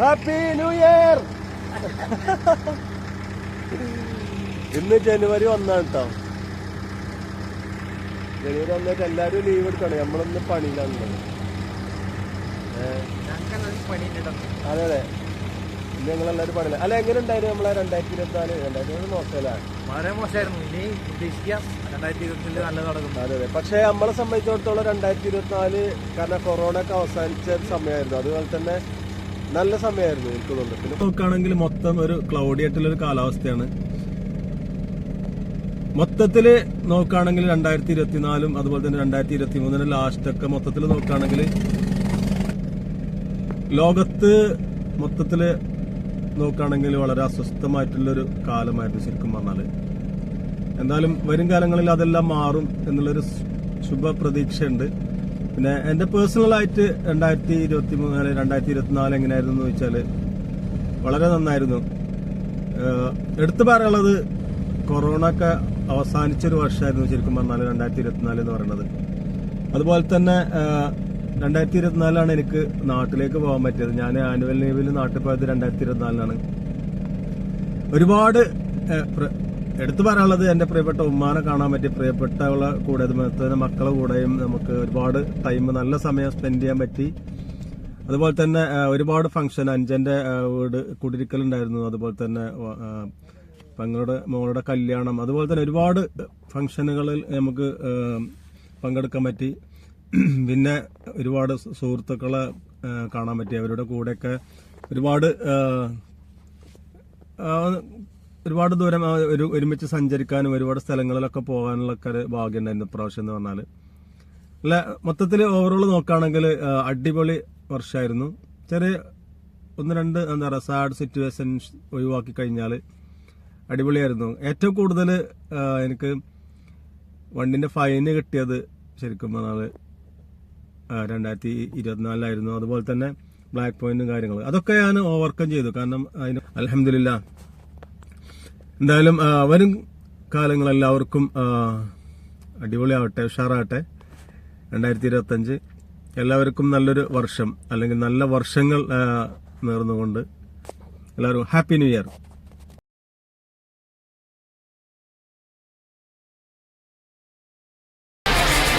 Happy new year ഇന്ന് ജനുവരി ഒന്നാണ് കേട്ടോ ജനുവരി ഒന്നായിട്ട് എല്ലാരും ലീവ് എടുക്കണം. നമ്മളൊന്ന് പണിയിലാണ് അതെ അതെ ഇന്ന് ഞങ്ങളെല്ലാരും പണിയില്ല അല്ല എങ്ങനെ ഉണ്ടായിരുന്നു നമ്മളെ രണ്ടായിരത്തി ഇരുപത്തി നാല് രണ്ടായിരത്തി ഇരുപത് മോശമല്ലേ? വളരെ മോശമായിരുന്നു. ഇനി ഉദ്ദേശിക്കാം. രണ്ടായിരത്തി ഇരുപത്തിൽ നല്ല നടക്കും അതെ അതെ പക്ഷേ നമ്മളെ സംബന്ധിച്ചിടത്തോളം രണ്ടായിരത്തി ഇരുപത്തിനാല് കാരണം കൊറോണ ഒക്കെ അവസാനിച്ച സമയമായിരുന്നു. അതുപോലെ തന്നെ നല്ല സമയമായിരുന്നു എനിക്ക് തോന്നുന്നു. നോക്കുകയാണെങ്കിൽ മൊത്തം ഒരു ക്ലൗഡി ആയിട്ടുള്ള ഒരു കാലാവസ്ഥയാണ്. മൊത്തത്തിൽ നോക്കുകയാണെങ്കിൽ രണ്ടായിരത്തി ഇരുപത്തിനാലും അതുപോലെ തന്നെ രണ്ടായിരത്തി ഇരുപത്തി മൂന്നിന് ലാസ്റ്റ് ഒക്കെ മൊത്തത്തിൽ നോക്കുകയാണെങ്കിൽ ലോകത്ത് മൊത്തത്തിൽ നോക്കുകയാണെങ്കിൽ വളരെ അസ്വസ്ഥമായിട്ടുള്ളൊരു കാലമായിരുന്നു ശരിക്കും പറഞ്ഞാൽ. എന്തായാലും വരും കാലങ്ങളിൽ അതെല്ലാം മാറും എന്നുള്ളൊരു ശുഭ പ്രതീക്ഷയുണ്ട് പിന്നെ എന്റെ പേഴ്സണലായിട്ട് രണ്ടായിരത്തി ഇരുപത്തി മൂന്ന് രണ്ടായിരത്തി ഇരുപത്തിനാല് എങ്ങനെയായിരുന്നു എന്ന് വെച്ചാൽ വളരെ നന്നായിരുന്നു. എടുത്തു പറയാനുള്ളത് കൊറോണ ഒക്കെ അവസാനിച്ചൊരു വർഷമായിരുന്നു ശരിക്കും പറഞ്ഞാൽ രണ്ടായിരത്തി ഇരുപത്തിനാല് എന്ന് പറയുന്നത്. അതുപോലെ തന്നെ രണ്ടായിരത്തി ഇരുപത്തിനാലാണ് എനിക്ക് നാട്ടിലേക്ക് പോകാൻ പറ്റിയത്. ഞാൻ ആനുവൽ ലീവിൽ നാട്ടിൽ പോയത് രണ്ടായിരത്തി ഇരുപത്തിനാലിലാണ് ഒരുപാട് എടുത്തു പറയാനുള്ളത് എന്റെ പ്രിയപ്പെട്ട ഉമ്മാനെ കാണാൻ പറ്റി പ്രിയപ്പെട്ടവളെ കൂടെ അതുപോലെ മക്കളെ കൂടെയും നമുക്ക് ഒരുപാട് ടൈം നല്ല സമയം സ്പെൻഡ് ചെയ്യാൻ പറ്റി. അതുപോലെ തന്നെ ഒരുപാട് ഫംഗ്ഷൻ അഞ്ചന്റെ വീട് കുടിരിക്കലുണ്ടായിരുന്നു. അതുപോലെ തന്നെ പങ്ങളുടെ മോളുടെ കല്യാണം. അതുപോലെ തന്നെ ഒരുപാട് ഫംഗ്ഷനുകളിൽ നമുക്ക് പങ്കെടുക്കാൻ പറ്റി. പിന്നെ ഒരുപാട് സുഹൃത്തുക്കളെ കാണാൻ പറ്റി. അവരുടെ കൂടെയൊക്കെ ഒരുപാട് ഒരുപാട് ദൂരം ഒരു ഒരുമിച്ച് സഞ്ചരിക്കാനും ഒരുപാട് സ്ഥലങ്ങളിലൊക്കെ പോകാനുള്ള ഒക്കെ ഒരു ഭാഗ്യം ഉണ്ടായിരുന്നു പ്രാവശ്യം എന്ന് പറഞ്ഞാൽ. അല്ല മൊത്തത്തിൽ ഓവറോൾ നോക്കുകയാണെങ്കിൽ അടിപൊളി വർഷമായിരുന്നു ചെറിയ ഒന്ന് രണ്ട് എന്താ പറയുക സാഡ് സിറ്റുവേഷൻ ഒഴിവാക്കി കഴിഞ്ഞാൽ അടിപൊളിയായിരുന്നു. ഏറ്റവും കൂടുതൽ എനിക്ക് വണ്ടിന്റെ ഫൈന് കിട്ടിയത് ശരിക്കും പറഞ്ഞാൽ രണ്ടായിരത്തി ഇരുപത്തിനാലിലായിരുന്നു. അതുപോലെ തന്നെ ബ്ലാക്ക് പോയിന്റും കാര്യങ്ങളും. അതൊക്കെ ഞാൻ ഓവർകം ചെയ്തു. കാരണം അതിന് അലഹമില്ല എന്തായാലും വരും കാലങ്ങൾ എല്ലാവർക്കും അടിപൊളിയാവട്ടെ ഉഷാറാവട്ടെ. രണ്ടായിരത്തി ഇരുപത്തഞ്ച് എല്ലാവർക്കും നല്ലൊരു വർഷം അല്ലെങ്കിൽ നല്ല വർഷങ്ങൾ നേർന്നുകൊണ്ട് എല്ലാവർക്കും ഹാപ്പി ന്യൂ ഇയർ.